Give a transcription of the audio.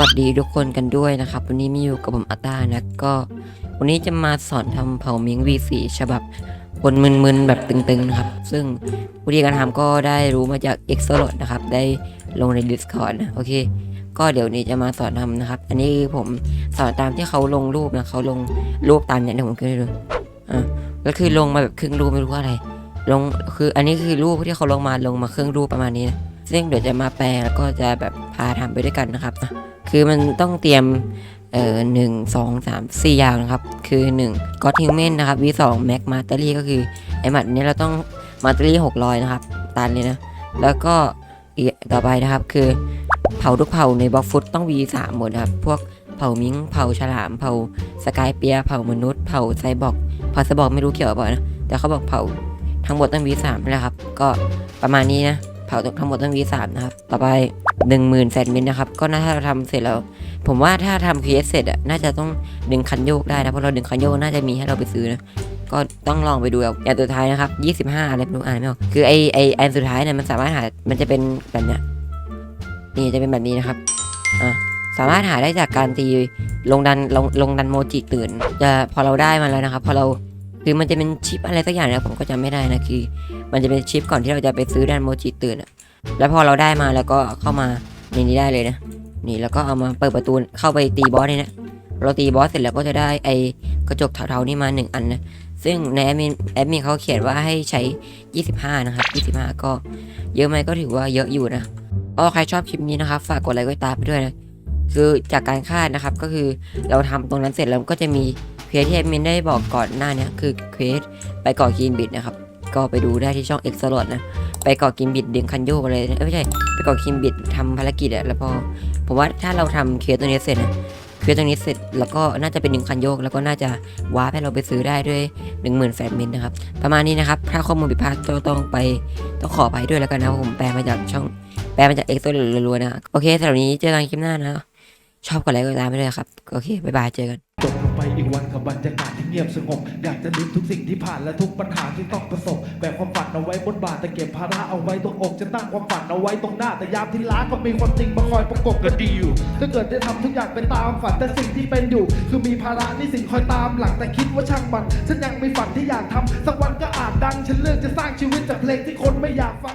วัสดีทุกคนกันด้วยนะครับ วันนี้มีอยู่กับผมอาต้านะก็ วันนี้จะมาสอนทำเผาเมิง V4 ฉบับคนมึนๆแบบตึงๆนะครับ ซึ่งวิธีการทำก็ได้รู้มาจาก e x o l o t นะครับ ได้ลงใน Discord นะ โอเค ก็เดี๋ยวนี้จะมาสอนทำนะครับ อันนี้ผมสอนตามที่เขาลงรูปนะเขาลงรูปตามเนี่ยเดี๋ยวผมขึ้นให้ดูอะก็คือลงมาแบบครึ่งรูปไม่รู้ว่าอะไร ลงคืออันนี้คือรูปที่เขาลงมาลงมาครึ่งรูปประมาณนี้นะ ซึ่งเดี๋ยวจะมาแปลแล้วก็จะแบบพาทำไปด้วยกันนะครับ คือมันต้องเตรียมเอ่อหนึ่งสองสามสี่อย่างนะครับ คือหนึ่งก็ทิวเมนนะครับวีสองแม็กมาเตอรี่ก็คือไอหมัดนี้เราต้องมาเตอรี่หกร้อยนะครับตันเลยนะ แล้วก็อีกต่อไปนะครับคือเผาทุกเผาในบล็อกฟุตต้อง V3 หมดนะครับ พวกเผามิงเผาฉลามเผาสกายเปียเผามนุษย์เผาไซบอร์กเผาไซบอร์กไม่รู้เกี่ยวกับเปล่านะแต่เขาบอกเผาทั้งหมดต้อง V3 นะครับ ก็ประมาณนี้นะ เผาทั้งหมดต้อง V3 นะครับ ต่อไป 1 0,000แสนมิลนะครับ ก็น่าถ้าเราทำเสร็จแล้ว ผมว่าถ้าทำ PS เสร็จอะน่าจะต้องดึงคันโยกได้นะ เพราะเราดึงคันโยกน่าจะมีให้เราไปซื้อนะก็ต้องลองไปดูเอาอย่างสุดท้ายนะครับ 25 อะไรไม่รู้อ่านไม่ออกคือไอไอไออันสุดท้ายเนี่ยมันสามารถหา มันจะเป็นแบบเนี้ยนี่จะเป็นแบบนี้นะครับอะสามารถหาได้จากการตีลงดันลงลงดันโมจิตื่นจะพอเราได้มาแล้วนะครับ พอเรา คือมันจะเป็นชิปอะไรสักอย่างนะผมก็จำไม่ได้นะคือ มันจะเป็นชิปก่อนที่เราจะไปซื้อดันโมจิตื่นอะแล้วพอเราได้มาแล้วก็เข้ามาในนี้ได้เลยนะ นี่แล้วก็เอามาเปิดประตูเข้าไปตีบอสเนี่ยนะเราตีบอสเสร็จแล้วก็จะได้ไอกระจกเทาๆนี่มาหนึ่งอันนะซึ่งในแอดมินแอดมินเขาเขียนว่าให้ใช้ 25 นะครับ25 ก็เยอะไหมก็ถือว่าเยอะอยู่นะก็ใครชอบคลิปนี้นะครับ ฝากกดไลค์กดติดตามไปด้วยนะคือจากการคาดนะครับก็คือเราทำตรงนั้นเสร็จแล้วก็จะมี ควสที่แอดมินได้บอกก่อนหน้านี้คือเควสไปกาะกินบิดนะครับ ก็ไปดูได้ที่ช่องเอ็กซ์ลอดนะ ไปกาะกินบิดดึงคันโยกอะไรนะไม่ใช่ ไปกาะกินบิดทำภารกิจอะแล้วพอผมว่าถ้าเราทำเควสตัวนี้เสร็จนะเควสตัวนี้เสร็จแล้วก็น่าจะเป็นดึงคันโยก แล้วก็น่าจะว้าให้เราไปซื้อได้ด้วย 1 0,000แฟนมินนะครับ ประมาณนี้นะครับ ถ้าข้อมูลผิดพลาดก็ต้องไปต้องขอไปด้วยแล้วกันนะผมแปลมาจากช่องแปลมาจาก X ตัวรัวๆนะ โอเคสำหรับนี้เจอกันคลิปหน้านะ ชอบกดไลค์กดติดตามไปด้วยครับ โอเค บ๊ายบาย เจอกัน อีกวันกับบรรยากาศที่เงียบสงบ อยากจะลืมทุกสิ่งที่ผ่านและทุกปัญหาที่ต้องประสบแบกความฝันเอาไว้บนบ่าแต่เก็บภาระเอาไว้ตรงอกจะตั้งความฝันเอาไว้ตรงหน้าแต่ยามที่ล้าก็มีความจริงมาคอยประกบก็ดีอยู่ถ้าเกิดได้ทำทุกอย่างไปตามฝันแต่สิ่งที่เป็นอยู่ คือมีภาระนี่สิ่งคอยตามหลังแต่คิดว่าช่างมันฉันยังมีฝันที่อยากทำสักวันก็อาจดังฉันเลือกจะสร้างชีวิตจากเพลงที่คนไม่อยากฟัง